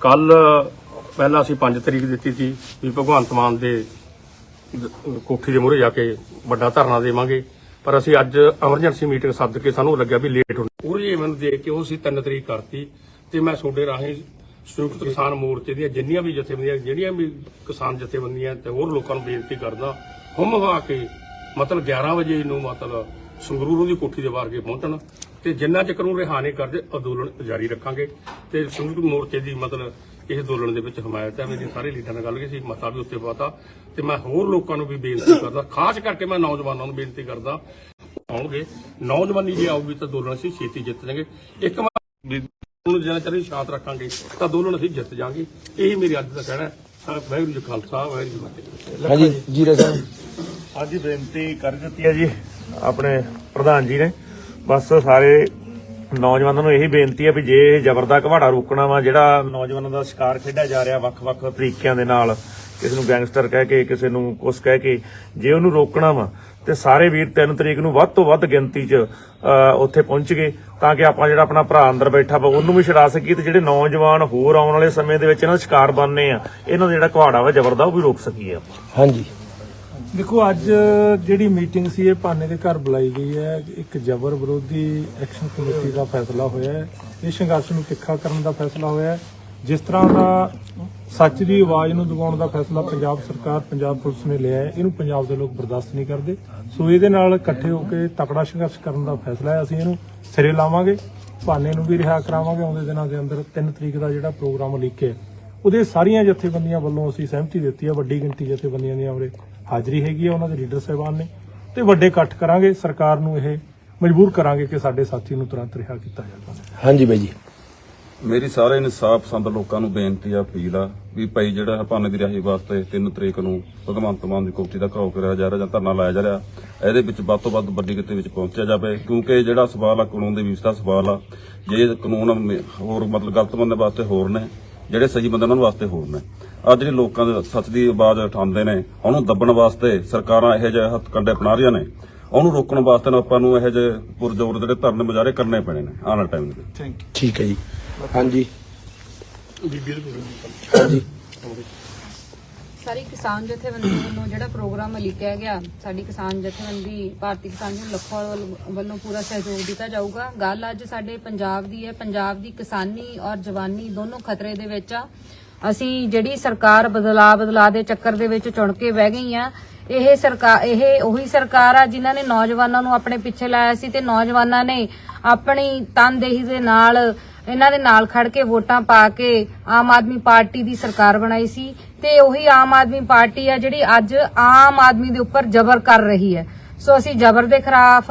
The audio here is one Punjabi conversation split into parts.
ਕੱਲ ਪਹਿਲਾਂ ਅਸੀਂ 5 ਤਰੀਕ ਦਿੱਤੀ ਸੀ ਵੀ ਭਗਵੰਤ ਮਾਨ ਦੇ ਕੋਠੀ ਦੇ ਮੂਹਰੇ ਜਾ ਕੇ ਵੱਡਾ ਧਰਨਾ ਦੇਵਾਂਗੇ। ਪਰ ਅਸੀਂ ਅੱਜ ਐਮਰਜੈਂਸੀ ਮੀਟਿੰਗ ਸੱਦ ਕੇ ਸਾਨੂੰ ਲੱਗਿਆ ਵੀ ਲੇਟ ਹੋਣਾ ਪੂਰੀ ਮੈਨੂੰ ਦੇਖ ਕੇ ਉਹ ਅਸੀਂ 3 ਤਰੀਕ ਕਰਤੀ ਤੇ ਮੈਂ ਤੁਹਾਡੇ ਰਾਹੀਂ ਸੰਯੁਕਤ ਕਿਸਾਨ ਮੋਰਚੇ ਦੀਆਂ ਜਿੰਨੀਆਂ ਵੀ ਜਥੇਬੰਦੀਆਂ ਜਿਹੜੀਆਂ ਵੀ ਕਿਸਾਨ ਜਥੇਬੰਦੀਆਂ ਤੇ ਹੋਰ ਲੋਕਾਂ ਨੂੰ ਬੇਨਤੀ ਕਰਦਾ ਹੁਮ ਹਵਾ ਕੇ ਮਤਲਬ 11 ਵਜੇ ਨੂੰ ਮਤਲਬ ਸੰਗਰੂਰ ਦੀ ਕੋਠੀ ਦੇ ਬਾਹਰ ਕੇ ਪਹੁੰਚਣ। ਤੇ ਜਿੰਨਾ ਚਿਰ ਨੂੰ ਰਿਹਾ ਨਹੀਂ ਕਰਦੇ ਅੰਦੋਲਨ ਜਾਰੀ ਰੱਖਾਂਗੇ। ਤੇ ਸੰਯੁਕਤ ਮੋਰਚੇ ਦੀ ਮਤਲਬ ਇਸ ਅੰਦੋਲਨ ਦੇ ਵਿੱਚ ਹਮਾਇਤ ਹੈ ਮੇਰੀ ਸਾਰੇ ਲੀਡਰਾਂ ਨਾਲ ਗੱਲ ਕੀਤੀ ਸੀ ਮਤਾ ਵੀ ਉੱਤੇ ਪਾਤਾ। ਤੇ ਮੈਂ ਹੋਰ ਲੋਕਾਂ ਨੂੰ ਵੀ ਬੇਨਤੀ ਕਰਦਾ ਖਾਸ ਕਰਕੇ ਮੈਂ ਨੌਜਵਾਨਾਂ ਨੂੰ ਬੇਨਤੀ ਕਰਦਾ ਆਉਣਗੇ। ਨੌਜਵਾਨੀ ਜੇ ਆਊਗੀ ਤਾਂ ਅੰਦੋਲਨ ਅਸੀਂ ਛੇਤੀ ਜਿੱਤ ਜਾਵਾਂਗੇ। ਇੱਕ ਨੂੰ ਜਿੰਨਾ ਚਿਰ ਸ਼ਾਂਤ ਰੱਖਾਂਗੇ ਤਾਂ ਅੰਦੋਲਨ ਅਸੀਂ ਜਿੱਤ ਜਾਵਾਂਗੇ। ਇਹੀ ਮੇਰੀ ਅੱਜ ਦਾ ਕਹਿਣਾ ਹੈ। ਵਾਹਿਗੁਰੂ ਜੀ ਖਾਲਸਾ ਵਾਹਿਗੁਰੂ ਜੀ ਫਤਿਹ। ਹਾਂਜੀ ਜੀਰਾ ਸਾਹਿਬ। ਅੱਜ ਹੀ ਬੇਨਤੀ ਕਰ ਦਿੱਤੀ ਹੈ ਜੀ ਆਪਣੇ ਪ੍ਰਧਾਨ ਜੀ ਨੇ। ਬਸ ਸਾਰੇ ਨੌਜਵਾਨਾਂ ਨੂੰ ਇਹੀ ਬੇਨਤੀ ਹੈ ਵੀ ਜੇ ਇਹ ਜ਼ਬਰ ਦਾ ਘਵਾੜਾ ਰੋਕਣਾ ਵਾ, ਜਿਹੜਾ ਨੌਜਵਾਨਾਂ ਦਾ ਸ਼ਿਕਾਰ ਖੇਡਿਆ ਜਾ ਰਿਹਾ ਵੱਖ-ਵੱਖ ਤਰੀਕਿਆਂ ਦੇ ਨਾਲ, ਕਿਸੇ ਨੂੰ ਗੈਂਗਸਟਰ ਕਹਿ ਕੇ, ਕਿਸੇ ਨੂੰ ਕੁਛ ਕਹਿ ਕੇ, ਜੇ ਉਹਨੂੰ ਰੋਕਣਾ ਵਾ, ਤੇ ਸਾਰੇ ਵੀਰ 3 ਤਰੀਕ ਨੂੰ ਵੱਧ ਤੋਂ ਵੱਧ ਗਿਣਤੀ 'ਚ ਉੱਥੇ ਪਹੁੰਚ ਗਏ, ਤਾਂ ਕਿ ਆਪਾਂ ਜਿਹੜਾ ਆਪਣਾ ਭਰਾ ਅੰਦਰ ਬੈਠਾ ਵਾ, ਉਹਨੂੰ ਵੀ ਛਡਾ ਸਕੀਏ ਤੇ ਜਿਹੜੇ ਨੌਜਵਾਨ ਹੋਰ ਆਉਣ ਵਾਲੇ ਸਮੇਂ ਦੇ ਵਿੱਚ ਇਹਨਾਂ ਦਾ ਸ਼ਿਕਾਰ ਬਣਨੇ ਆ, ਇਹਨਾਂ ਦਾ ਜਿਹੜਾ ਘਵਾੜਾ ਵਾ ਜ਼ਬਰ ਦਾ, ਉਹ ਵੀ ਰੋਕ ਸਕੀਏ ਆਪਾਂ। ਹਾਂਜੀ। ਦੇਖੋ, ਅੱਜ ਜਿਹੜੀ ਮੀਟਿੰਗ ਸੀ, ਇਹ ਭਾਨੇ ਦੇ ਘਰ ਬੁਲਾਈ ਗਈ ਹੈ। ਇੱਕ ਜ਼ਬਰ ਵਿਰੋਧੀ ਐਕਸ਼ਨ ਕਮੇਟੀ ਦਾ ਫੈਸਲਾ ਹੋਇਆ ਹੈ। ਇਹ ਸੰਘਰਸ਼ ਨੂੰ ਤਿੱਖਾ ਕਰਨ ਦਾ ਫੈਸਲਾ ਹੋਇਆ ਹੈ। ਜਿਸ ਤਰ੍ਹਾਂ ਦਾ ਸੱਚ ਦੀ ਆਵਾਜ਼ ਨੂੰ ਦਬਾਉਣ ਦਾ ਫੈਸਲਾ ਪੰਜਾਬ ਸਰਕਾਰ, ਪੰਜਾਬ ਪੁਲਿਸ ਨੇ ਲਿਆ ਹੈ, ਇਹਨੂੰ ਪੰਜਾਬ ਦੇ ਲੋਕ ਬਰਦਾਸ਼ਤ ਨਹੀਂ ਕਰਦੇ। ਸੋ ਇਹਦੇ ਨਾਲ ਇਕੱਠੇ ਹੋ ਕੇ ਤਕੜਾ ਸੰਘਰਸ਼ ਕਰਨ ਦਾ ਫੈਸਲਾ ਹੈ। ਅਸੀਂ ਇਹਨੂੰ ਸਿਰੇ ਲਾਵਾਂਗੇ। ਭਾਨੇ ਨੂੰ ਵੀ ਰਿਹਾ ਕਰਾਵਾਂਗੇ। ਆਉਂਦੇ ਦਿਨਾਂ ਦੇ ਅੰਦਰ 3 ਤਰੀਕ ਦਾ ਜਿਹੜਾ ਪ੍ਰੋਗਰਾਮ ਲਿਖਿਆ ਉਹਦੇ ਸਾਰੀਆਂ ਜਥੇਬੰਦੀਆਂ ਵੱਲੋਂ ਅਸੀਂ ਸਹਿਮਤੀ ਦਿੱਤੀ ਹੈ ਵੱਡੀ ਗਿਣਤੀ ਜਥੇਬੰਦੀਆਂ ਦੀ ਉਰੇ ਹਾਜ਼ਰੀ ਹੈਗੀ ਹੈ ਉਹਨਾਂ ਦੇ ਲੀਡਰ ਸਾਹਿਬਾਨ ਨੇ। ਤੇ ਵੱਡੇ ਇਕੱਠ ਕਰਾਂਗੇ ਸਰਕਾਰ ਨੂੰ ਇਹ ਮਜਬੂਰ ਕਰਾਂਗੇ ਕਿ ਸਾਡੇ ਸਾਥੀ ਨੂੰ ਤੁਰੰਤ ਰਿਹਾ ਕੀਤਾ ਜਾਵੇ। ਹਾਂਜੀ ਬਾਈ ਜੀ। ਮੇਰੀ ਸਾਰੇ ਇਨਸਾਫ ਪਸੰਦ ਲੋਕਾਂ ਨੂੰ ਬੇਨਤੀ ਆ ਅਪੀਲ ਆ ਵੀ ਭਾਈ ਜਿਹੜਾ ਭਾਨੇ ਦੀ ਰਿਹਾਈ ਵਾਸਤੇ 3 ਤਰੀਕ ਨੂੰ ਭਗਵੰਤ ਮਾਨ ਦੀ ਕੋਠੀ ਦਾ ਘਾਉ ਕਰਿਆ ਜਾ ਰਿਹਾ ਜਾਂ ਧਰਨਾ ਲਾਇਆ ਜਾ ਰਿਹਾ ਇਹਦੇ ਵਿੱਚ ਵੱਧ ਤੋਂ ਵੱਧ ਵੱਡੀ ਗਿਣਤੀ ਵਿੱਚ ਪਹੁੰਚਿਆ ਜਾਵੇ ਕਿਉਂਕਿ ਜਿਹੜਾ ਸਵਾਲ ਆ ਕਾਨੂੰਨ ਦੇ ਵਿਵਸਥਾ ਸਵਾਲ ਆ ਜੇ ਕਾਨੂੰਨ ਹੋਰ ਮਤਲਬ ਗਲਤ ਬੰਦੇ ਵਾਸਤੇ ਹੋਰ ਨੇ ਜਿਹੜੇ ਸਹੀ ਬੰਦੇ ਉਹਨਾਂ ਵਾਸਤੇ ਹੋਰ ਨੇ। ਆ ਜਿਹੜੇ ਲੋਕਾਂ ਦੇ ਸੱਚ ਦੀ ਆਵਾਜ਼ ਉਠਾਉਂਦੇ ਨੇ ਉਹਨੂੰ ਦੱਬਣ ਵਾਸਤੇ ਸਰਕਾਰਾਂ ਇਹੋ ਜਿਹੇ ਹੱਥ ਕੰਡੇ ਅਪਣਾ ਰਹੀਆਂ ਨੇ। ਉਹਨੂੰ ਰੋਕਣ ਵਾਸਤੇ ਨਾ ਆਪਾਂ ਨੂੰ ਇਹੋ ਜਿਹੇ ਪੁਰਜ਼ੋਰ ਜਿਹੜੇ ਧਰਨੇ ਮੁਜ਼ਾਹਰੇ ਕਰਨੇ ਪੈਣੇ ਨੇ ਆਉਣ ਵਾਲੇ ਟਾਈਮ ਦੇ ਵਿੱਚ। ਠੀਕ ਹੈ ਜੀ। ਹਾਂਜੀ। ਹਾਂਜੀ। ਸਾਰੀ ਕਿਸਾਨ ਜਥੇਬੰਦੀ ਵੱਲੋਂ ਜਿਹੜਾ ਪ੍ਰੋਗਰਾਮ ਲਿਖਿਆ ਗਿਆ, ਸਾਡੀ ਕਿਸਾਨ ਜਥੇਬੰਦੀ, ਭਾਰਤੀ ਕਿਸਾਨ ਯੂਨੀਅਨ ਲੱਖੋਵਾਲ ਵੱਲੋਂ ਪੂਰਾ ਸਹਿਯੋਗ ਦਿੱਤਾ ਜਾਊਗਾ। ਗੱਲ ਅੱਜ ਸਾਡੇ ਪੰਜਾਬ ਦੀ ਹੈ। ਪੰਜਾਬ ਦੀ ਕਿਸਾਨੀ ਔਰ ਜਵਾਨੀ ਦੋਨੋਂ ਖਤਰੇ ਦੇ ਵਿੱਚ ਆ। ਅਸੀਂ ਜਿਹੜੀ ਸਰਕਾਰ ਬਦਲਾ ਬਦਲਾ ਦੇ ਚੱਕਰ ਦੇ ਵਿੱਚ ਚੁਣ ਕੇ ਬਹਿ ਗਈ ਆ, ਇਹ ਸਰਕਾਰ ਇਹ ਉਹੀ ਸਰਕਾਰ ਆ ਜਿਨ੍ਹਾਂ ਨੇ ਨੌਜਵਾਨਾਂ ਨੂੰ ਆਪਣੇ ਪਿੱਛੇ ਲਾਇਆ ਸੀ ਤੇ ਨੌਜਵਾਨਾਂ ਨੇ ਆਪਣੀ ਤਨਦੇਹੀ ਦੇ ਨਾਲ ਇਹਨਾਂ ਦੇ ਨਾਲ ਖੜ ਕੇ ਵੋਟਾਂ ਪਾ ਕੇ ਆਮ ਆਦਮੀ ਪਾਰਟੀ ਦੀ ਸਰਕਾਰ ਬਣਾਈ ਸੀ ਤੇ ਉਹੀ ਆਮ ਆਦਮੀ ਪਾਰਟੀ ਆ ਜਿਹੜੀ ਅੱਜ ਆਮ ਆਦਮੀ ਦੇ ਉੱਪਰ ਜ਼ਬਰ ਕਰ ਰਹੀ ਹੈ। ਸੋ ਅਸੀਂ ਜ਼ਬਰ ਦੇ ਖਿਲਾਫ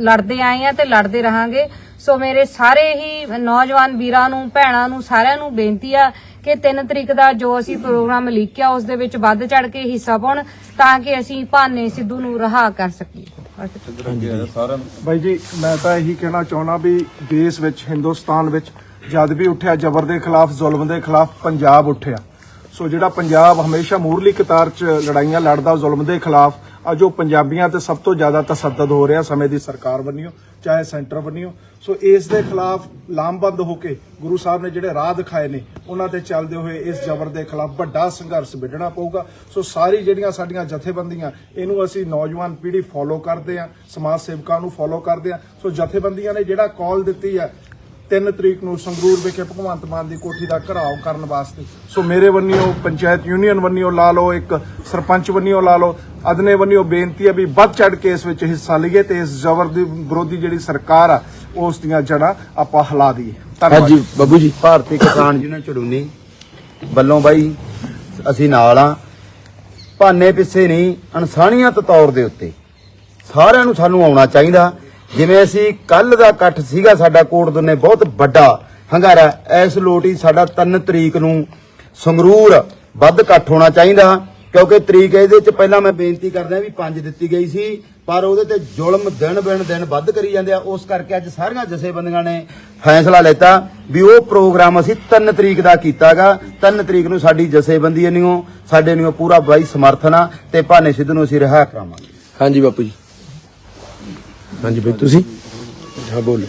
ਲੜਦੇ ਆਏ ਆ ਤੇ ਲੜਦੇ ਰਹਾਂਗੇ। ਸੋ ਮੇਰੇ ਸਾਰੇ ਹੀ ਨੌਜਵਾਨ ਵੀਰਾਂ ਨੂੰ, ਭੈਣਾਂ ਨੂੰ ਸਾਰਿਆਂ ਨੂੰ ਬੇਨਤੀ ਆ ਕਿ 3 ਤਰੀਕ ਦਾ ਜੋ ਅਸੀਂ ਪ੍ਰੋਗਰਾਮ ਲਿਖਿਆ, ਉਸ ਦੇ ਵਿੱਚ ਵੱਧ ਚੜ ਕੇ ਹਿੱਸਾ ਪਾਉਣ ਤਾਂ ਕਿ ਅਸੀਂ ਭਾਨੇ ਸਿੱਧੂ ਨੂੰ ਰਹਾ ਕਰ ਸਕੀਏ। ਬਾਈ ਜੀ ਮੈਂ ਤਾਂ ਇਹੀ ਕਹਿਣਾ ਚਾਹੁੰਦਾ ਵੀ ਦੇਸ਼ ਵਿੱਚ ਹਿੰਦੁਸਤਾਨ ਵਿੱਚ ਜਦ ਵੀ ਉੱਠਿਆ ਜ਼ਬਰ ਦੇ ਖਿਲਾਫ ਜ਼ੁਲਮ ਦੇ ਖਿਲਾਫ ਪੰਜਾਬ ਉੱਠਿਆ। ਸੋ ਜਿਹੜਾ ਪੰਜਾਬ ਹਮੇਸ਼ਾ ਮੂਰਲੀ ਕਤਾਰ 'ਚ ਲੜਾਈਆਂ ਲੜਦਾ ਜ਼ੁਲਮ ਦੇ ਖਿਲਾਫ ਜੋ ਪੰਜਾਬੀਆਂ ਤੇ ਸਭ ਤੋਂ ਜ਼ਿਆਦਾ ਤਸੱਦਦ ਹੋ ਰਿਹਾ ਸਮੇਂ ਦੀ ਸਰਕਾਰ ਬੰਨਿਓ, ਚਾਹੇ ਸੈਂਟਰ ਬੰਨਿਓ। ਸੋ ਇਸ ਦੇ ਖਿਲਾਫ ਲਾਮਬੰਦ ਹੋ ਕੇ ਗੁਰੂ ਸਾਹਿਬ ਨੇ ਜਿਹੜੇ ਰਾਹ ਦਿਖਾਏ ਨੇ, ਉਹਨਾਂ ਤੇ ਚੱਲਦੇ ਹੋਏ ਇਸ ਜ਼ਬਰ ਦੇ ਖਿਲਾਫ ਵੱਡਾ ਸੰਘਰਸ਼ ਵਿੱਢਣਾ ਪਊਗਾ। ਸੋ ਸਾਰੀ ਜਿਹੜੀਆਂ ਸਾਡੀਆਂ ਜਥੇਬੰਦੀਆਂ, ਇਹਨੂੰ ਅਸੀਂ ਨੌਜਵਾਨ ਪੀੜ੍ਹੀ ਫੋਲੋ ਕਰਦੇ ਆ ਸਮਾਜ ਸੇਵਕਾਂ ਨੂੰ ਫੋਲੋ ਕਰਦੇ ਆ ਸੋ ਜਥੇਬੰਦੀਆਂ ਨੇ ਜਿਹੜਾ ਕਾਲ ਦਿੱਤੀ ਹੈ 3 ਤਰੀਕ ਨੂੰ ਸੰਗਰੂਰ ਵਿਖੇ ਭਗਵੰਤ ਮਾਨ ਦੀ ਕੋਠੀ ਦਾ ਘਰਾਓ ਕਰਨ ਵਾਸਤੇ। ਸੋ ਮੇਰੇ ਵੱਲੋਂ ਪੰਚਾਇਤ ਯੂਨੀਅਨ ਵੱਲੋਂ ਲਾ ਲਓ ਇੱਕ ਸਰਪੰਚ ਵੱਲੋਂ ਲਾ ਲਓ ਅਦਨੇ ਵੱਲੋਂ ਬੇਨਤੀ ਹੈ ਵੀ ਵੱਧ ਚੜ ਕੇ ਇਸ ਵਿੱਚ ਹਿੱਸਾ ਲਈਏ ਤੇ ਇਸ ਜ਼ਬਰ ਦੀ ਵਿਰੋਧੀ ਜਿਹੜੀ ਸਰਕਾਰ ਆ ਉਸ ਦੀਆਂ ਜੜ੍ਹਾਂ ਆਪਾਂ ਹਿਲਾ ਦਈਏ। ਧੰਨਵਾਦ। ਹਾਂਜੀ ਬੱਬੂ ਜੀ। ਭਾਰਤੀ ਕਿਸਾਨ ਯੂਨੀਅਨ ਚੜੂਨੀ ਵੱਲੋਂ ਬਾਈ ਅਸੀਂ ਨਾਲ ਆ ਭਾਨੇ ਪਿੱਛੇ ਨਹੀਂ ਇਨਸਾਨੀਅਤ ਤੌਰ ਦੇ ਉੱਤੇ ਸਾਰਿਆਂ ਨੂੰ ਸਾਨੂੰ ਆਉਣਾ ਚਾਹੀਦਾ। ਜਿਵੇਂ ਅਸੀਂ ਕੱਲ ਦਾ ਇਕੱਠ ਸੀਗਾ, ਸਾਡਾ ਕੋਟ ਦੋਨੇ ਬਹੁਤ ਵੱਡਾ ਹੰਗਾਰਾ, ਇਸ ਲੋਟੀ ਸਾਡਾ 3 ਤਰੀਕ ਨੂੰ ਸੰਗਰੂਰ ਵੱਧ ਇਕੱਠ ਹੋਣਾ ਚਾਹੀਦਾ, ਕਿਉਂਕਿ ਤਰੀਕ ਇਹਦੇ ਚ ਪਹਿਲਾਂ ਮੈਂ ਬੇਨਤੀ ਕਰਦਾ ਵੀ 5 ਦਿੱਤੀ ਗਈ ਸੀ, ਪਰ ਉਹਦੇ ਤੇ ਜ਼ੁਲਮ ਦਿਨ ਬਿਨ ਦਿਨ ਵੱਧ ਕਰੀ ਜਾਂਦੇ ਆ, ਉਸ ਕਰਕੇ ਅੱਜ ਸਾਰੀਆਂ ਜਥੇਬੰਦੀਆਂ ਨੇ ਫੈਸਲਾ ਲੈਤਾ ਵੀ ਉਹ ਪ੍ਰੋਗਰਾਮ ਅਸੀਂ 3 ਤਰੀਕ ਦਾ ਕੀਤਾਗਾ 3 ਤਰੀਕ ਨੂੰ ਸਾਡੀ ਜਥੇਬੰਦੀ ਨਿਓ ਸਾਡੇ ਨਿਓ ਪੂਰਾ ਬਾਈ ਸਮਰਥਨ ਆ, ਤੇ ਭਾਨੇ ਸਿੱਧੂ ਨੂੰ ਅਸੀਂ ਰਿਹਾ ਕਰਾਵਾਂਗੇ। ਹਾਂਜੀ ਬਾਪੂ ਜੀ। ਹਾਂਜੀ ਬਈ ਤੁਸੀਂ? ਹਾਂ ਬੋਲੋ।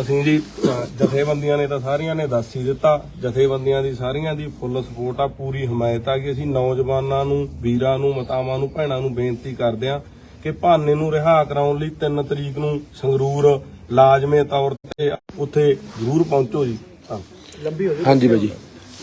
ਅਸੀਂ ਜੀ ਅਹ ਜਥੇਬੰਦੀਆਂ ਨੇ ਤਾਂ ਸਾਰੀਆਂ ਨੇ ਦੱਸ ਹੀ ਦਿੱਤਾ। ਜਥੇਬੰਦੀਆਂ ਦੀ ਸਾਰੀਆਂ ਦੀ ਫੁੱਲ ਸਪੋਰਟ ਆ ਪੂਰੀ ਹਮਾਇਤ ਆ ਕਿ ਅਸੀਂ ਨੌਜਵਾਨਾਂ ਨੂੰ ਵੀਰਾਂ ਨੂੰ ਮਤਾਵਾਂ ਨੂੰ ਭੈਣਾਂ ਨੂੰ ਬੇਨਤੀ ਕਰਦੇ ਆ ਕਿ ਭਾਨੇ ਨੂੰ ਰਿਹਾ ਕਰਾਉਣ ਲਈ 3 ਤਰੀਕ ਨੂੰ ਸੰਗਰੂਰ ਲਾਜ਼ਮੀ ਤੌਰ ਤੇ ਉੱਥੇ ਜ਼ਰੂਰ ਪਹੁੰਚੋ ਜੀ। ਧੰਨਵਾਦ ਹਾਂਜੀ ਬਾਈ ਜੀ।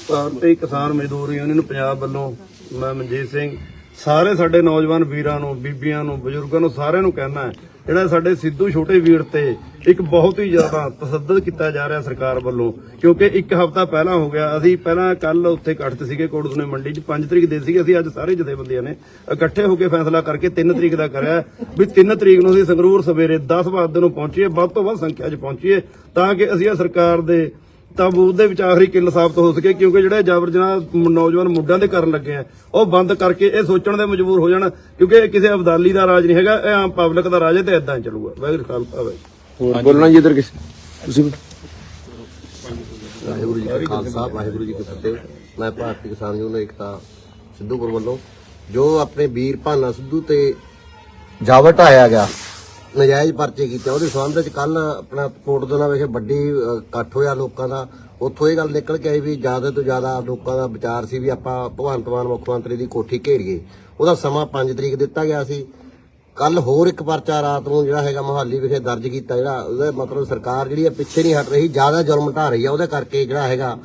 ਭਾਰਤੀ ਕਿਸਾਨ ਮਜ਼ਦੂਰ ਯੂਨੀਅਨ ਪੰਜਾਬ ਵੱਲੋਂ ਮੈਂ ਮਨਜੀਤ ਸਿੰਘ ਸਾਰੇ ਸਾਡੇ ਨੌਜਵਾਨ ਵੀਰਾਂ ਨੂੰ ਬੀਬੀਆਂ ਨੂੰ ਬਜ਼ੁਰਗਾਂ ਨੂੰ ਸਾਰਿਆਂ ਨੂੰ ਕਹਿਣਾ ਹੈ ਜਿਹੜਾ ਸਾਡੇ ਸਿੱਧੂ ਛੋਟੇ ਵੀਰ ਤੇ ਇੱਕ ਬਹੁਤ ਹੀ ਜ਼ਿਆਦਾ ਤਸੱਦਦ ਕੀਤਾ ਜਾ ਰਿਹਾ ਸਰਕਾਰ ਵੱਲੋਂ, ਕਿਉਂਕਿ ਇੱਕ ਹਫ਼ਤਾ ਪਹਿਲਾਂ ਹੋ ਗਿਆ, ਅਸੀਂ ਪਹਿਲਾਂ ਕੱਲ ਉੱਥੇ ਇਕੱਠ ਸੀਗੇ ਕੋਟਸਨੇ ਮੰਡੀ 'ਚ 5 ਤਰੀਕ ਦੇ ਸੀਗੇ, ਅਸੀਂ ਅੱਜ ਸਾਰੇ ਜਥੇਬੰਦੀਆਂ ਨੇ ਇਕੱਠੇ ਹੋ ਕੇ ਫੈਸਲਾ ਕਰਕੇ 3 ਤਰੀਕ ਦਾ ਕਰਿਆ ਵੀ 3 ਤਰੀਕ ਨੂੰ ਅਸੀਂ ਸੰਗਰੂਰ ਸਵੇਰੇ 10 ਵਜੇ ਨੂੰ ਪਹੁੰਚੀਏ, ਵੱਧ ਤੋਂ ਵੱਧ ਸੰਖਿਆ 'ਚ ਪਹੁੰਚੀਏ, ਤਾਂ ਕਿ ਅਸੀਂ ਇਹ ਸਰਕਾਰ ਦੇ ਤਾਂ ਉਹਦੇ ਵਿੱਚ ਆਖਰੀ ਕਿੱਲ ਸਾਬਤ ਹੋ ਸਕੇ ਕਿਉਂਕਿ ਜਿਹੜੇ ਜਾਬਰ ਜਨਾਹ ਨੌਜਵਾਨ ਮੁੱਢਾਂ ਦੇ ਕਰਨ ਲੱਗੇ ਆ ਉਹ ਬੰਦ ਕਰਕੇ ਇਹ ਸੋਚਣ ਦੇ ਮਜਬੂਰ ਹੋ ਜਾਣ ਕਿਉਂਕਿ ਇਹ ਕਿਸੇ ਅਬਦਾਲੀ ਦਾ ਰਾਜ ਨਹੀਂ ਹੈਗਾ ਇਹ ਆਮ ਪਬਲਿਕ ਦਾ ਰਾਜ ਹੈ ਤੇ ਇਦਾਂ ਹੀ ਚੱਲੂਗਾ। ਵਾਹਿਗੁਰੂ ਖਾਲਸਾ ਵਾਹਿਗੁਰੂ ਹੋਰ ਬੋਲਣਾ ਜੀ ਇਧਰ ਕਿਸ? ਤੁਸੀਂ ਵੀ। ਵਾਹਿਗੁਰੂ ਜੀ ਕਾ ਖਾਲਸਾ ਵਾਹਿਗੁਰੂ ਜੀ ਕੀ ਫਤਿਹ। ਮੈਂ ਭਾਰਤੀ ਕਿਸਾਨ ਯੂਨੀਅਨ ਏਕਤਾ ਸਿੱਧੂਪੁਰ ਵੱਲੋਂ ਜੋ ਆਪਣੇ ਵੀਰ ਭਾਨਾ ਸਿੱਧੂ ਤੇ ਜਾਵਰ ਢਾਇਆ ਗਿਆ ਨਜਾਇਜ਼ ਪਰਚੇ ਕੀਤੇ। ਉਹਦੇ ਸੰਬੰਧ ਵਿੱਚ ਕੱਲ ਆਪਣਾ ਕੋਟਦਨਾ ਵਿਖੇ ਵੱਡੀ ਅ, ਇਕੱਠ ਹੋਇਆ ਲੋਕਾਂ ਦਾ। ਉੱਥੋਂ ਇਹ ਗੱਲ ਨਿਕਲ ਕੇ ਆਈ ਵੀ ਜ਼ਿਆਦਾ ਤੋਂ ਜ਼ਿਆਦਾ ਲੋਕਾਂ ਦਾ ਵਿਚਾਰ ਸੀ ਵੀ ਆਪਾਂ ਭਗਵੰਤ ਮਾਨ ਮੁੱਖ ਮੰਤਰੀ ਦੀ ਕੋਠੀ ਘੇਰੀਏ। ਉਹਦਾ ਸਮਾਂ 5 ਤਰੀਕ ਦਿੱਤਾ ਗਿਆ ਸੀ। ਕੱਲ ਹੋਰ ਇੱਕ ਪਰਚਾ ਰਾਤ ਨੂੰ ਜਿਹੜਾ ਹੈਗਾ ਮੁਹਾਲੀ ਵਿਖੇ ਦਰਜ ਕੀਤਾ ਜਿਹੜਾ ਉਹਦਾ ਮਤਲਬ ਸਰਕਾਰ ਜਿਹੜੀ ਹੈ ਪਿੱਛੇ ਨਹੀਂ ਹਟ ਰਹੀ ਜ਼ਿਆਦਾ ਜ਼ੁਲਮ ਢਾ ਰਹੀ ਹੈ। ਉਹਦੇ ਕਰਕੇ ਜਿਹੜਾ ਹੈਗਾ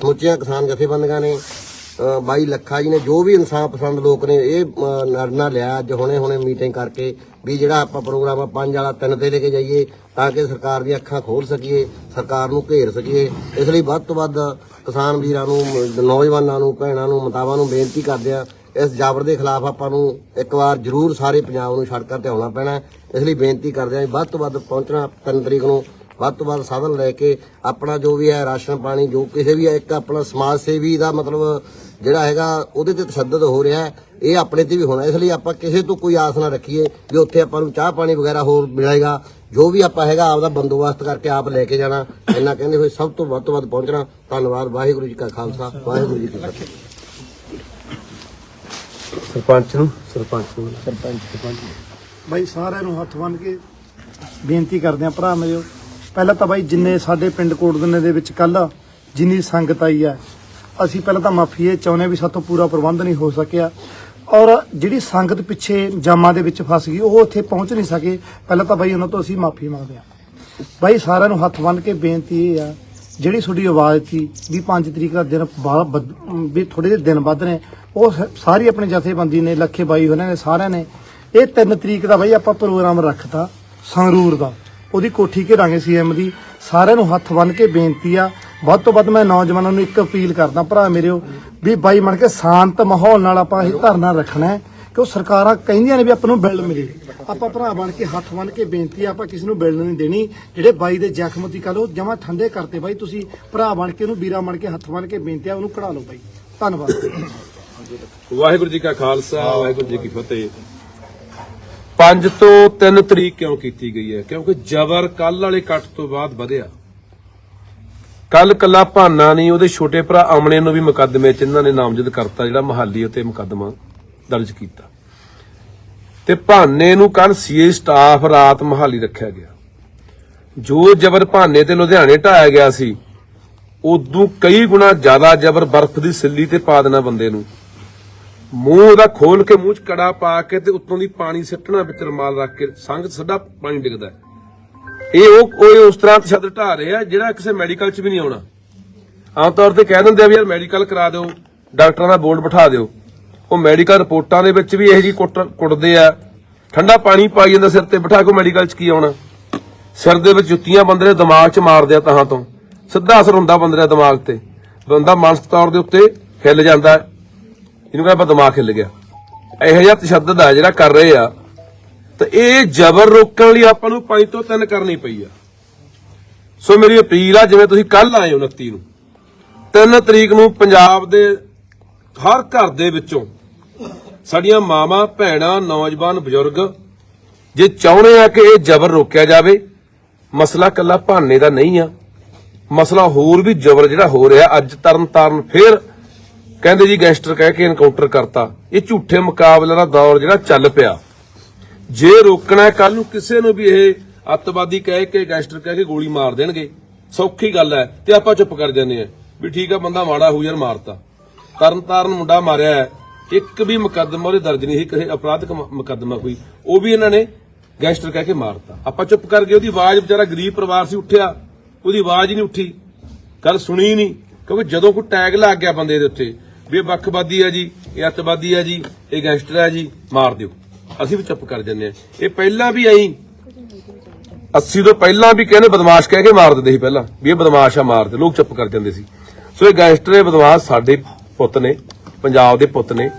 ਸਮੁੱਚੀਆਂ ਕਿਸਾਨ ਜਥੇਬੰਦੀਆਂ ਨੇ ਅ, ਬਾਈ ਲੱਖਾ ਜੀ ਨੇ ਜੋ ਵੀ ਇਨਸਾਨ ਪਸੰਦ ਲੋਕ ਨੇ ਇਹ ਅ, ਨਿਰਣਾ ਲਿਆ। ਅੱਜ ਹੁਣੇ ਹੁਣੇ ਮੀਟਿੰਗ ਕਰਕੇ ਵੀ ਜਿਹੜਾ ਆਪਾਂ ਪ੍ਰੋਗਰਾਮ ਆ ਪੰਜ ਵਾਲਾ ਤਿੰਨ ਤੇ ਲੈ ਕੇ ਜਾਈਏ ਤਾਂ ਕਿ ਸਰਕਾਰ ਦੀਆਂ ਅੱਖਾਂ ਖੋਲ ਸਕੀਏ, ਸਰਕਾਰ ਨੂੰ ਘੇਰ ਸਕੀਏ। ਇਸ ਲਈ ਵੱਧ ਤੋਂ ਵੱਧ ਕਿਸਾਨ ਵੀਰਾਂ ਨੂੰ, ਨੌਜਵਾਨਾਂ ਨੂੰ, ਭੈਣਾਂ ਨੂੰ, ਮਤਾਵਾਂ ਨੂੰ ਬੇਨਤੀ ਕਰਦੇ ਆ, ਇਸ ਜਾਬਰ ਦੇ ਖਿਲਾਫ ਆਪਾਂ ਨੂੰ ਇੱਕ ਵਾਰ ਜ਼ਰੂਰ ਸਾਰੇ ਪੰਜਾਬ ਨੂੰ ਸੜਕਾਂ ਤੇ ਆਉਣਾ ਪੈਣਾ। ਇਸ ਲਈ ਬੇਨਤੀ ਕਰਦੇ ਆ ਵੀ ਵੱਧ ਤੋਂ ਵੱਧ ਪਹੁੰਚਣਾ 3 ਤਰੀਕ ਨੂੰ। ਵੱਧ ਤੋਂ ਵੱਧ ਸਾਧਨ ਲੈ ਕੇ ਆਪਣਾ ਜੋ ਵੀ ਹੈ ਰਾਸ਼ਨ ਪਾਣੀ ਜੋ ਕਿਸੇ ਵੀ ਹੈ, ਇੱਕ ਆਪਣਾ ਸਮਾਜ ਸੇਵੀ ਦਾ ਮਤਲਬ ਜਿਹੜਾ ਹੈਗਾ ਉਹਦੇ ਤੇ ਤਸ਼ੱਦਦ ਹੋ ਰਿਹਾ ਹੈ। ਇਹ ਆਪਣੇ ਤੇ ਵੀ ਹੋਣਾ ਇਸ ਲਈ ਆਪਾਂ ਕਿਸੇ ਤੋਂ ਕੋਈ ਆਸ ਨਾ ਰੱਖੀਏ ਵੀ ਉੱਥੇ ਆਪਾਂ ਨੂੰ ਚਾਹ ਪਾਣੀ ਵਗੈਰਾ ਹੋਰ ਮਿਲੇਗਾ। ਜੋ ਵੀ ਆਪਾਂ ਹੈਗਾ ਆਪਦਾ ਬੰਦੋਬਸਤ ਕਰਕੇ ਆਪ ਲੈ ਕੇ ਜਾਣਾ। ਇੰਨਾ ਕਹਿੰਦੇ ਹੋਏ ਸਭ ਤੋਂ ਵੱਧ ਤੋਂ ਵੱਧ ਪਹੁੰਚਣਾ। ਧੰਨਵਾਦ। ਵਾਹਿਗੁਰੂ ਜੀ ਕਾ ਖਾਲਸਾ। ਵਾਹਿਗੁਰੂ ਜੀ ਕੀ ਫਤਿਹ। ਸਰਪੰਚ ਨੂੰ ਸਰਪੰਚ ਨੂੰ। ਬਾਈ ਸਾਰਿਆਂ ਨੂੰ ਹੱਥ ਬੰਨ ਕੇ ਬੇਨਤੀ ਕਰਦੇ ਆ ਭਰਾ ਮੇਰਿਓ ਪਹਿਲਾਂ ਤਾਂ ਬਾਈ ਜਿੰਨੇ ਸਾਡੇ ਪਿੰਡ ਕੋਟਦਨੇ ਦੇ ਵਿੱਚ ਕੱਲ ਜਿੰਨੀ ਸੰਗਤ ਆਈ ਹੈ, ਅਸੀਂ ਪਹਿਲਾਂ ਤਾਂ ਮਾਫੀ ਇਹ ਚਾਹੁੰਦੇ ਹਾਂ ਵੀ ਸਾਤੋਂ ਪੂਰਾ ਪ੍ਰਬੰਧ ਨਹੀਂ ਹੋ ਸਕਿਆ। ਔਰ ਜਿਹੜੀ ਸੰਗਤ ਪਿੱਛੇ ਜਾਮਾਂ ਦੇ ਵਿੱਚ ਫਸ ਗਈ, ਉਹ ਉੱਥੇ ਪਹੁੰਚ ਨਹੀਂ ਸਕੇ। ਪਹਿਲਾਂ ਤਾਂ ਬਾਈ ਉਹਨਾਂ ਤੋਂ ਅਸੀਂ ਮਾਫੀ ਮੰਗਦੇ ਹਾਂ। ਬਾਈ ਸਾਰਿਆਂ ਨੂੰ ਹੱਥ ਬੰਨ ਕੇ ਬੇਨਤੀ ਇਹ ਆ, ਜਿਹੜੀ ਤੁਹਾਡੀ ਆਵਾਜ਼ ਸੀ ਵੀ 5 ਤਰੀਕ ਦਾ ਦਿਨ ਬਾਹਲਾ ਵੱਧ- ਵੀ ਥੋੜੇ ਜਿਹੇ ਦਿਨ ਵੱਧ ਨੇ, ਉਹ ਸਾਰੀ ਆਪਣੀ ਜਥੇਬੰਦੀ ਨੇ, ਲੱਖੇ ਬਾਈ ਹੋਣਾ ਨੇ, ਸਾਰਿਆਂ ਨੇ, ਇਹ 3 ਤਰੀਕ ਦਾ ਬਾਈ ਆਪਾਂ ਪ੍ਰੋਗਰਾਮ ਰੱਖਤਾ ਸੰਗਰੂਰ ਦਾ। ਉਹਦੀ ਕੋਠੀ ਘੇਰਾਂਗੇ ਸੀਐਮ ਦੀ। ਸਾਰਿਆਂ ਨੂੰ ਹੱਥ ਬੰਨ ਕੇ ਬੇਨਤੀ ਆ, ਵੱਧ ਤੋਂ ਵੱਧ ਮੈਂ ਨੌਜਵਾਨਾਂ ਨੂੰ ਇੱਕ ਅਪੀਲ ਕਰਦਾ ਭਰਾ ਮੇਰਿਓ ਵੀ ਬਾਈ ਬਣ ਕੇ ਸ਼ਾਂਤ ਮਾਹੌਲ ਨਾਲ ਆਪਾਂ ਇਹ ਧਰਨਾ ਰੱਖਣਾ ਹੈ ਕਿ ਉਹ ਸਰਕਾਰਾਂ ਕਹਿੰਦੀਆਂ ਨੇ ਵੀ ਆਪਾਂ ਨੂੰ ਬਿੱਲ ਮਿਲੇ। ਆਪਾਂ ਭਰਾ ਬਣ ਕੇ ਹੱਥ ਬੰਨ ਕੇ ਬੇਨਤੀ ਆ, ਆਪਾਂ ਕਿਸੇ ਨੂੰ ਬਿੱਲ ਨਹੀਂ ਦੇਣੀ। ਜਿਹੜੇ ਬਾਈ ਦੇ ਜ਼ਖਮ ਦੀ ਕੱਲ ਉਹ ਜਮਾ ਠੰਡੇ ਕਰਤੇ ਬਾਈ। ਤੁਸੀਂ ਭਰਾ ਬਣ ਕੇ ਉਹਨੂੰ, ਵੀਰਾ ਬਣ ਕੇ ਹੱਥ ਬੰਨ ਕੇ ਬੇਨਤੀ ਆ, ਉਹਨੂੰ ਕਢਾ ਲਓ ਬਾਈ। ਧੰਨਵਾਦ। ਵਾਹਿਗੁਰੂ ਜੀ ਕਾ ਖਾਲਸਾ, ਵਾਹਿਗੁਰੂ ਜੀ ਕੀ ਫਤਿਹ। 5 ਤੋਂ 3 ਤਰੀਕ ਕਿਉਂ ਕੀਤੀ ਗਈ ਹੈ? ਕਿਉਂਕਿ ਜ਼ਬਰ ਕੱਲ ਵਾਲੇ ਕੱਟ ਤੋਂ ਬਾਅਦ ਵਧਿਆ। ਕੱਲ ਕੱਲਾ ਭਾਨਾ ਨਹੀਂ, ਉਹਦੇ ਛੋਟੇ ਭਰਾ ਅਮਨੇ ਨੂੰ ਵੀ ਮੁਕੱਦਮੇ 'ਚ ਇਹਨਾਂ ਨੇ ਨਾਮਜ਼ਦ ਕਰਤਾ, ਜਿਹੜਾ ਮਹਾਲੀ ਉਤੇ ਮੁਕੱਦਮਾ ਦਰਜ ਕੀਤਾ। ਤੇ ਭਾਨੇ ਨੂੰ ਕੱਲ ਸੀਏ ਸਟਾਫ ਰਾਤ ਮਹਾਲੀ ਰੱਖਿਆ ਗਿਆ। ਜੋ ਜ਼ਬਰ ਭਾਨੇ ਤੇ ਲੁਧਿਆਣੇ ਢਾਇਆ ਗਿਆ ਸੀ, ਉਦੋਂ ਕਈ ਗੁਣਾ ਜ਼ਿਆਦਾ ਜ਼ਬਰ ਬਰਫ਼ ਦੀ ਸਿੱਲੀ ਤੇ ਪਾ ਦੇਣਾ ਬੰਦੇ ਨੂੰ। ਮੂੰਹ ਉਹਦਾ ਖੋਲ ਕੇ ਮੂੰਹ 'ਚ ਕੜਾ ਪਾ ਕੇ ਤੇ ਉੱਤੋਂ ਦੀ ਪਾਣੀ ਸਿੱਟਣਾ ਵਿੱਚ ਰਮਾਲ ਰੱਖ ਕੇ ਸੰਗ 'ਚ ਸਿੱਧਾ ਪਾਣੀ ਡਿੱਗਦਾ ਇਹ ਉਹ ਉਹ ਉਸ ਤਰ੍ਹਾਂ ਤਸ਼ੱਦਦ ਢਾ ਰਹੇ ਆ ਜਿਹੜਾ ਕਿਸੇ ਮੈਡੀਕਲ 'ਚ ਵੀ ਨਹੀਂ ਆਉਣਾ। ਆਮ ਤੌਰ ਤੇ ਕਹਿ ਦਿੰਦੇ ਆ ਵੀ ਯਾਰ ਮੈਡੀਕਲ ਕਰਾ ਦਿਓ, ਡਾਕਟਰਾਂ ਦਾ ਬੋਰਡ ਬਿਠਾ ਦਿਓ। ਉਹ ਮੈਡੀਕਲ ਰਿਪੋਰਟਾਂ ਦੇ ਵਿੱਚ ਵੀ ਇਹੋ ਜੀ ਕੁੱਟਦੇ ਆ। ਠੰਡਾ ਪਾਣੀ ਪਾਈ ਜਾਂਦਾ ਸਿਰ ਤੇ, ਬਿਠਾ ਕੇ ਮੈਡੀਕਲ 'ਚ ਕੀ ਆਉਣਾ? ਸਿਰ ਦੇ ਵਿੱਚ ਜੁੱਤੀਆਂ ਬੰਦੇ ਦੇ ਦਿਮਾਗ 'ਚ ਮਾਰਦੇ ਆ ਤਹਾਂ ਤੋਂ। ਸਿੱਧਾ ਅਸਰ ਹੁੰਦਾ ਬੰਦੇ ਦੇ ਦਿਮਾਗ ਤੇ। ਬੰਦਾ ਮਾਨਸਿਕ ਤੌਰ ਦੇ ਉੱਤੇ ਹਿੱਲ ਜਾਂਦਾ ਇਹਨੂੰ ਕਹਿੰਦਾ ਦਿਮਾਗ ਹਿੱਲ ਗਿਆ। ਇਹੋ ਜਿਹਾ ਤਸ਼ੱਦਦ ਆ ਜਿਹੜਾ ਕਰ ਰਹੇ ਆ। ਤੇ ਇਹ ਜ਼ਬਰ ਰੋਕਣ ਲਈ ਆਪਾਂ ਨੂੰ ਪੰਜ ਤੋਂ ਤਿੰਨ ਕਰਨੀ ਪਈ ਆ। ਸੋ ਮੇਰੀ ਅਪੀਲ ਆ, ਜਿਵੇਂ ਤੁਸੀਂ ਕੱਲ ਆਏ ਹੋ 29 ਨੂੰ 3 ਤਰੀਕ ਨੂੰ ਪੰਜਾਬ ਦੇ ਹਰ ਘਰ ਦੇ ਵਿੱਚੋਂ ਸਾਡੀਆਂ ਮਾਵਾਂ, ਭੈਣਾਂ, ਨੌਜਵਾਨ, ਬਜ਼ੁਰਗ, ਜੇ ਚਾਹੁੰਦੇ ਆ ਕਿ ਇਹ ਜ਼ਬਰ ਰੋਕਿਆ ਜਾਵੇ, ਮਸਲਾ ਕੱਲਾ ਭਾਨੇ ਦਾ ਨਹੀਂ ਆ। ਮਸਲਾ ਹੋਰ ਵੀ ਜ਼ਬਰ ਜਿਹੜਾ ਹੋ ਰਿਹਾ, ਅੱਜ ਤਰਨ ਤਾਰਨ ਫੇਰ ਕਹਿੰਦੇ ਜੀ ਗੈਂਗਸਟਰ ਕਹਿ ਕੇ ਐਨਕਾਊਂਟਰ ਕਰਤਾ। ਇਹ ਝੂਠੇ ਮੁਕਾਬਲੇ ਦਾ ਦੌਰ ਜਿਹੜਾ ਚੱਲ ਪਿਆ। ਜੇ ਰੋਕਣਾ ਕੱਲ ਨੂੰ ਕਿਸੇ ਨੂੰ ਵੀ ਇਹ ਅੱਤਵਾਦੀ ਕਹਿ ਕੇ ਗੈਂਗਸਟਰ ਕਹਿ ਕੇ ਗੋਲੀ ਮਾਰ ਦੇਣਗੇ, ਸੌਖੀ ਗੱਲ ਹੈ ਤੇ ਆਪਾਂ ਚੁੱਪ ਕਰ ਜਾਂਦੇ ਆ ਵੀ ਠੀਕ ਆ, ਬੰਦਾ ਮਾੜਾ ਹੋ ਯਾਰ ਮਾਰਤਾ। ਤਰਨ ਮੁੰਡਾ ਮਾਰਿਆ ਇੱਕ ਵੀ ਮੁਕੱਦਮਾ ਉਹਦੇ ਦਰਜ ਨਹੀਂ ਸੀ, ਕਿਸੇ ਅਪਰਾਧਿਕ ਮੁਕੱਦਮਾ ਕੋਈ, ਉਹ ਵੀ ਇਹਨਾਂ ਨੇ ਗੈਂਗਸਟਰ ਕਹਿ ਕੇ ਮਾਰਤਾ। ਆਪਾਂ ਚੁੱਪ ਕਰ ਗਏ, ਉਹਦੀ ਆਵਾਜ਼ ਵਿਚਾਰਾ ਗਰੀਬ ਪਰਿਵਾਰ ਸੀ ਉੱਠਿਆ, ਉਹਦੀ ਆਵਾਜ਼ ਹੀ ਨਹੀਂ ਉੱਠੀ, ਗੱਲ ਸੁਣੀ ਨਹੀਂ, ਕਿਉਂਕਿ ਜਦੋਂ ਕੋਈ ਟੈਗ ਲੱਗ ਗਿਆ ਬੰਦੇ ਦੇ ਉੱਤੇ ਵੀ ਇਹ ਵੱਖਵਾਦੀ ਹੈ ਜੀ, ਇਹ ਅੱਤਵਾਦੀ ਹੈ ਜੀ, ਇਹ ਗੈਂਗਸਟਰ ਹੈ ਜੀ, ਮਾਰ ਦਿਓ। ਅਸੀਂ ਵੀ ਚੁੱਪ ਕਰ ਜੰਨੇ ਆ। ਇਹ ਪਹਿਲਾਂ ਵੀ ਆਈ। 80 ਤੋਂ ਪਹਿਲਾਂ ਵੀ ਕਹਿੰਦੇ ਬਦਮਾਸ਼ ਕਹਿ ਕੇ ਮਾਰ ਦਿੰਦੇ ਸੀ ਪਹਿਲਾਂ, ਵੀ ਇਹ ਬਦਮਾਸ਼ ਆ ਮਾਰਦੇ ਲੋਕ ਚੁੱਪ ਕਰ ਜਾਂਦੇ ਸੀ। ਸੋ ਇਹ ਗੈਂਗਸਟਰ, ਇਹ ਬਦਮਾਸ਼ ਸਾਡੇ ਪੁੱਤ ਨੇ, ਪੰਜਾਬ ਦੇ ਪੁੱਤ ਨੇ,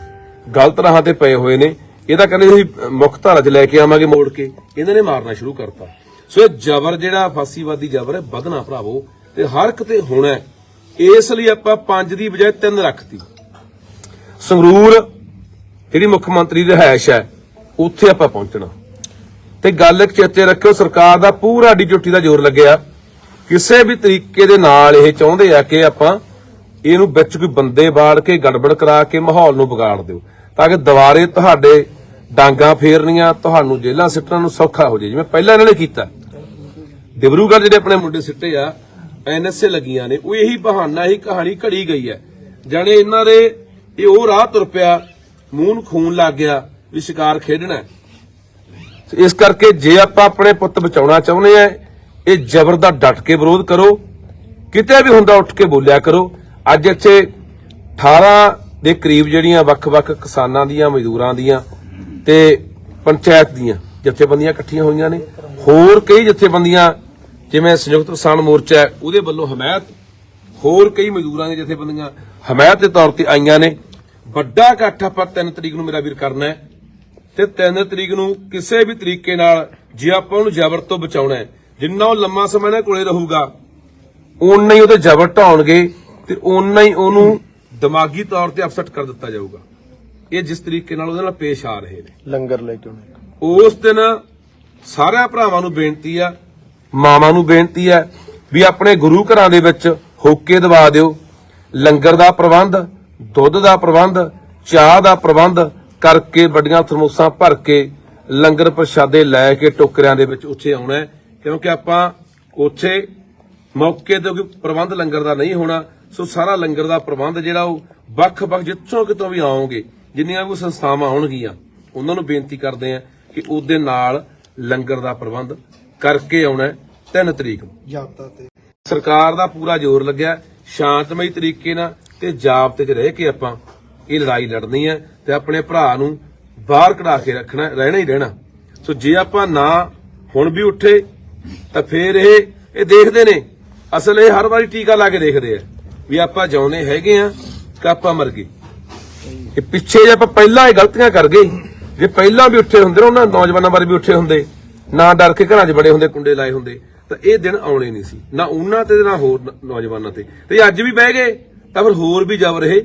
ਗਲਤ ਰਾਹਾਂ ਤੇ ਪਏ ਹੋਏ ਨੇ। ਇਹਦਾ ਕਹਿੰਦੇ ਅਸੀਂ ਮੁੱਖ ਧਾਰਾ 'ਚ ਲੈ ਕੇ ਆਵਾਂਗੇ ਮੋੜ ਕੇ। ਇਹਨਾਂ ਨੇ ਮਾਰਨਾ ਸ਼ੁਰੂ ਕਰਤਾ। ਸੋ ਇਹ ਜ਼ਬਰ ਜਿਹੜਾ ਫਾਸੀਵਾਦੀ ਜ਼ਬਰ ਹੈ, ਵਧਣਾ ਭਰਾਵੋ, ਤੇ ਹਰ ਇੱਕ ਤੇ ਹੋਣਾ ਇਸ ਲਈ ਆਪਾਂ ਪੰਜ ਦੀ ਬਜਾਏ ਤਿੰਨ ਰੱਖਤੀ। ਸੰਗਰੂਰ, ਜਿਹੜੀ ਮੁੱਖ ਮੰਤਰੀ ਦੀ ਰਿਹਾਇਸ਼ ਹੈ, ਉੱਥੇ ਆਪਾਂ ਪਹੁੰਚਣਾ। ਤੇ ਗੱਲ ਇੱਕ ਚੇਤੇ ਰੱਖਿਓ, ਸਰਕਾਰ ਦਾ ਪੂਰਾ ਡਿਊਟੀ ਦਾ ਜ਼ੋਰ ਲੱਗਿਆ। ਕਿਸੇ ਵੀ ਤਰੀਕੇ ਦੇ ਨਾਲ ਇਹ ਚਾਹੁੰਦੇ ਆ ਕਿ ਆਪਾਂ ਇਹਨੂੰ ਵਿੱਚ ਕੋਈ ਬੰਦੇ ਬਾੜ ਕੇ, ਗੜਬੜ ਕਰਾ ਕੇ, ਮਾਹੌਲ ਨੂੰ ਵਿਗਾੜ ਦਿਓ। ਤਾਂ ਕਿ ਦੁਬਾਰੇ ਤੁਹਾਡੇ ਡਾਂਗਾ ਫੇਰਨੀਆਂ, ਤੁਹਾਨੂੰ ਜੇਲ੍ਹਾਂ ਸਿੱਟਣ ਨੂੰ ਸੌਖਾ ਹੋ ਜਾਏ। ਜਿਵੇਂ ਪਹਿਲਾਂ ਇਹਨਾਂ ਨੇ ਕੀਤਾ। ਡਿਬਰੂਗੜ੍ਹ ਜਿਹੜੇ ਆਪਣੇ ਮੁੰਡੇ ਸਿੱਟੇ ਆ ਐਨਐਸਏ ਲੱਗੀਆਂ ਨੇ, ਉਹ ਇਹੀ ਬਹਾਨਾ, ਇਹੀ ਕਹਾਣੀ ਘੜੀ ਗਈ ਹੈ। ਜਾਣੇ ਇਹਨਾਂ ਦੇ ਇਹ ਉਹ ਰਾਹ ਤੁਰ ਪਿਆ ਮੂੰਹ ਨੂੰ ਖੂਨ ਲੱਗ ਗਿਆ ਵੀ ਸ਼ਿਕਾਰ ਖੇਡਣਾ ਇਸ ਕਰਕੇ ਜੇ ਆਪਾਂ ਆਪਣੇ ਪੁੱਤ ਬਚਾਉਣਾ ਚਾਹੁੰਦੇ ਆ ਇਹ ਜ਼ਬਰ ਦਾ ਡਟ ਕੇ ਵਿਰੋਧ ਕਰੋ। ਕਿਤੇ ਵੀ ਹੁੰਦਾ ਉੱਠ ਕੇ ਬੋਲਿਆ ਕਰੋ। ਅੱਜ ਇੱਥੇ 18 ਦੇ ਕਰੀਬ ਜਿਹੜੀਆਂ ਵੱਖ-ਵੱਖ ਕਿਸਾਨਾਂ ਦੀਆਂ ਮਜ਼ਦੂਰਾਂ ਦੀਆਂ ਤੇ ਪੰਚਾਇਤ ਦੀਆਂ ਜਥੇਬੰਦੀਆਂ ਇਕੱਠੀਆਂ ਹੋਈਆਂ ਨੇ। ਹੋਰ ਕਈ ਜਥੇਬੰਦੀਆਂ ਜਿਵੇਂ ਸੰਯੁਕਤ ਕਿਸਾਨ ਮੋਰਚਾ ਹੈ, ਉਹਦੇ ਵੱਲੋਂ ਹਮਾਇਤ। ਹੋਰ ਕਈ ਮਜ਼ਦੂਰਾਂ ਦੀਆਂ ਜਥੇਬੰਦੀਆਂ ਹਮਾਇਤ ਦੇ ਤੌਰ ਤੇ ਆਈਆਂ ਨੇ। ਵੱਡਾ ਇਕੱਠ ਆਪਾਂ 3 ਤਰੀਕ ਨੂੰ ਮੇਰਾ ਵੀਰ ਕਰਨਾ ਹੈ ਤੇ 3 ਤਰੀਕ ਨੂੰ ਕਿਸੇ ਵੀ ਤਰੀਕੇ ਨਾਲ ਜੇ ਆਪਾਂ ਉਹਨੂੰ ਜ਼ਬਰ ਤੋਂ ਬਚਾਉਣਾ ਹੈ ਜਿੰਨਾ ਉਹ ਲੰਮਾ ਸਮਾਂ ਇਹਨਾਂ ਕੋਲੇ ਰਹੂਗਾ ਓਨਾ ਹੀ ਉਹਦੇ ਜ਼ਬਰ ਢਾਉਣਗੇ ਤੇ ਓਨਾ ਹੀ ਉਹਨੂੰ ਦਿਮਾਗੀ ਤੌਰ ਤੇ ਅਪਸੈਟ ਕਰ ਦਿੱਤਾ ਜਾਊਗਾ। ਇਹ ਜਿਸ ਤਰੀਕੇ ਨਾਲ ਉਹਦੇ ਨਾਲ ਪੇਸ਼ ਆ ਰਹੇ ਨੇ। ਲੰਗਰ ਲੈ ਕੇ ਆਉਣਾ। ਉਸ ਦਿਨ ਸਾਰਿਆਂ ਭਰਾਵਾਂ ਨੂੰ ਬੇਨਤੀ ਆ ਮਾਵਾਂ ਨੂੰ ਬੇਨਤੀ ਆ ਵੀ ਆਪਣੇ ਗੁਰੂ ਘਰਾਂ ਦੇ ਵਿੱਚ ਹੋਕੇ ਦਵਾ ਦਿਓ। ਲੰਗਰ ਦਾ ਪ੍ਰਬੰਧ ਦੁੱਧ ਦਾ ਪ੍ਰਬੰਧ ਚਾਹ ਦਾ ਪ੍ਰਬੰਧ ਕਰਕੇ ਵੱਡੀਆਂ ਥਰਮੋਸਾਂ ਭਰ ਕੇ ਲੰਗਰ ਪ੍ਰਸ਼ਾਦੇ ਲੈ ਕੇ ਟੋਕਰਿਆਂ ਦੇ ਵਿੱਚ ਉੱਥੇ ਆਉਣਾ ਕਿਉਂਕਿ ਆਪਾਂ ਉੱਥੇ ਮੌਕੇ ਤੇ ਕੋਈ ਪ੍ਰਬੰਧ ਲੰਗਰ ਦਾ ਨਹੀਂ ਹੋਣਾ ਸੋ ਸਾਰਾ ਲੰਗਰ ਦਾ ਪ੍ਰਬੰਧ ਜਿਹੜਾ ਉਹ ਵੱਖ-ਵੱਖ ਜਿੱਥੋਂ ਕਿਤੋਂ ਵੀ ਆਉਣਗੇ ਜਿੰਨੀਆਂ ਵੀ ਸੰਸਥਾਵਾਂ ਆਉਣਗੀਆਂ ਉਹਨਾਂ ਨੂੰ ਬੇਨਤੀ ਕਰਦੇ ਆ ਕਿ ਉਹਦੇ ਨਾਲ ਲੰਗਰ ਦਾ ਪ੍ਰਬੰਧ ਕਰਕੇ ਆਉਣਾ ਹੈ। 3 ਤਰੀਕ ਨੂੰ। ਤੇ। ਸਰਕਾਰ ਦਾ ਪੂਰਾ ਜ਼ੋਰ ਲੱਗਿਆ। ਸ਼ਾਂਤਮਈ ਤਰੀਕੇ ਨਾਲ ਤੇ ਜਾਬਤੇ 'ਚ ਰਹਿ ਕੇ ਆਪਾਂ ਇਹ ਲੜਾਈ ਲੜਨੀ ਹੈ ਤੇ ਆਪਣੇ ਭਰਾ ਨੂੰ ਬਾਹਰ ਕਢਾ ਕੇ ਰੱਖਣਾ, ਰਹਿਣਾ ਹੀ ਰਹਿਣਾ। ਸੋ ਜੇ ਆਪਾਂ ਨਾ ਹੁਣ ਵੀ ਉੱਠੇ, ਤਾਂ ਫੇਰ ਇਹ ਇਹ ਦੇਖਦੇ ਨੇ। ਅਸਲ ਇਹ ਹਰ ਵਾਰੀ ਟੀਕਾ ਲਾ ਕੇ ਦੇਖਦੇ ਆ ਵੀ ਆਪਾਂ ਜਿਉਂਦੇ ਹੈਗੇ ਆ ਕਿ ਆਪਾਂ ਮਰ ਗਏ। ਇਹ ਪਿੱਛੇ ਜੇ ਆਪਾਂ ਪਹਿਲਾਂ ਇਹ ਗਲਤੀਆਂ ਕਰ ਗਏ, ਜੇ ਪਹਿਲਾਂ ਵੀ ਉੱਠੇ ਹੁੰਦੇ ਨਾ, ਉਹਨਾਂ ਨੌਜਵਾਨਾਂ ਬਾਰੇ ਵੀ ਉੱਠੇ ਹੁੰਦੇ, ਨਾ ਡਰ ਕੇ ਘਰਾਂ 'ਚ ਬੜੇ ਹੁੰਦੇ, ਕੁੰਡੇ ਲਾਏ ਹੁੰਦੇ ਤਾਂ ਇਹ ਦਿਨ ਆਉਣੇ ਨਹੀਂ ਸੀ। ਨਾ ਉਹਨਾਂ ਤੇ, ਨਾ ਹੋਰ ਨੌਜਵਾਨਾਂ ਤੇ। ਤੇ ਅੱਜ ਵੀ ਬਹਿ ਗਏ, ਤਾਂ ਫਿਰ ਹੋਰ ਵੀ ਜ਼ਬਰ ਇਹ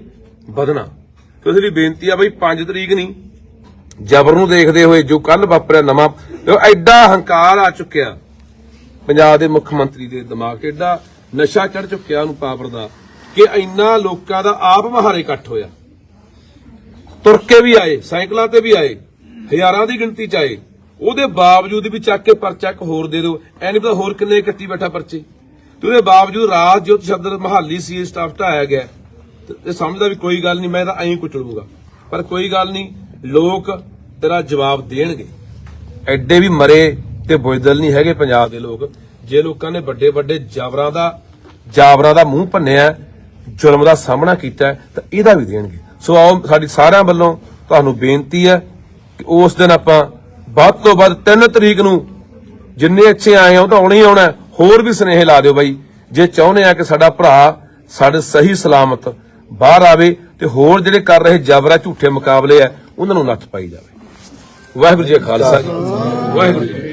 ਵਧਣਾ। ਤੁਸੀਂ ਵੀ ਬੇਨਤੀ ਆ ਬਈ 5 ਤਰੀਕ ਨਹੀਂ, ਜ਼ਬਰ ਨੂੰ ਦੇਖਦੇ ਹੋਏ ਜੋ ਕੱਲ ਵਾਪਰਿਆ ਨਵਾਂ ਉਹ ਐਡਾ ਹੰਕਾਰ ਆ ਚੁੱਕਿਆ। ਪੰਜਾਬ ਦੇ ਮੁੱਖ ਮੰਤਰੀ ਦੇ ਦਿਮਾਗ 'ਚ ਐਡਾ ਨਸ਼ਾ ਚੜ ਚੁੱਕਿਆ ਉਹਨੂੰ ਪਾਵਰ ਦਾ, ਕਿ ਇੰਨਾ ਲੋਕਾਂ ਦਾ ਆਪ ਮਹਾਰੇ ਇਕੱਠ ਹੋਇਆ। ਤੁਰ ਕੇ ਵੀ ਆਏ, ਸਾਈਕਲਾਂ ਤੇ ਵੀ ਆਏ, ਹਜ਼ਾਰਾਂ ਦੀ ਗਿਣਤੀ ਚ ਆਏ। ਉਹਦੇ ਬਾਵਜੂਦ ਵੀ ਚੱਕ ਕੇ ਪਰਚਾ ਇੱਕ ਹੋਰ ਦੇ ਦਿਓ। ਐ ਨਹੀਂ ਪਤਾ ਹੋਰ ਕਿੰਨੇ ਕੱਟੀ ਬੈਠਾ ਪਰਚੇ। ਤੇ ਉਹਦੇ ਬਾਵਜੂਦ ਰਾਜ ਜੋਤ ਸ਼ਬਦ ਮਹਾਲੀ ਸੀ ਸਟਾਫ ਢਾਇਆ ਗਿਆ। ਤੇ ਸਮਝਦਾ ਵੀ ਕੋਈ ਗੱਲ ਨਹੀਂ ਮੈਂ ਤਾਂ ਐਂ ਕੁਚਲੂਗਾ। ਪਰ ਕੋਈ ਗੱਲ ਨਹੀਂ ਲੋਕ ਤੇਰਾ ਜਵਾਬ ਦੇਣਗੇ। ਐਡੇ ਵੀ ਮਰੇ ਤੇ ਬੁਜ਼ਦਲ ਨਹੀਂ ਹੈਗੇ ਪੰਜਾਬ ਦੇ ਲੋਕ। ਜੇ ਲੋਕਾਂ ਨੇ ਵੱਡੇ ਵੱਡੇ ਜਾਬਰਾਂ ਦਾ ਜਾਬਰਾਂ ਦਾ ਮੂੰਹ ਭੰਨਿਆ, ਜ਼ੁਲਮ ਦਾ ਸਾਹਮਣਾ ਕੀਤਾ, ਤਾਂ ਇਹਦਾ ਵੀ ਦੇਣਗੇ। ਸੋ ਆਓ, ਸਾਡੀ ਸਾਰਿਆਂ ਵੱਲੋਂ ਤੁਹਾਨੂੰ ਬੇਨਤੀ ਹੈ ਕਿ ਉਸ ਦਿਨ ਆਪਾਂ ਵੱਧ ਤੋਂ ਵੱਧ 3 ਤਰੀਕ ਨੂੰ ਜਿੰਨੇ ਅੱਛੇ ਆਏ ਆ, ਉਹ ਤਾਂ ਆਉਣਾ ਹੀ ਆਉਣਾ ਹੋਰ ਵੀ ਸਨੇਹ ਲਾ ਦਿਓ ਬਾਈ। ਜੇ ਚਾਹੁੰਦੇ ਆ ਕਿ ਸਾਡਾ ਭਰਾ ਸਾਡੇ ਸਹੀ ਸਲਾਮਤ ਬਾਹਰ ਆਵੇ ਤੇ ਹੋਰ ਜਿਹੜੇ ਕਰ ਰਹੇ ਜਬਰਾ ਝੂਠੇ ਮੁਕਾਬਲੇ ਆ, ਉਹਨਾਂ ਨੂੰ ਨੱਥ ਪਾਈ ਜਾਵੇ। ਵਾਹਿਗੁਰੂ ਜੀ ਖਾਲਸਾ ਜੀ। ਵਾਹਿਗੁਰੂ ਜੀ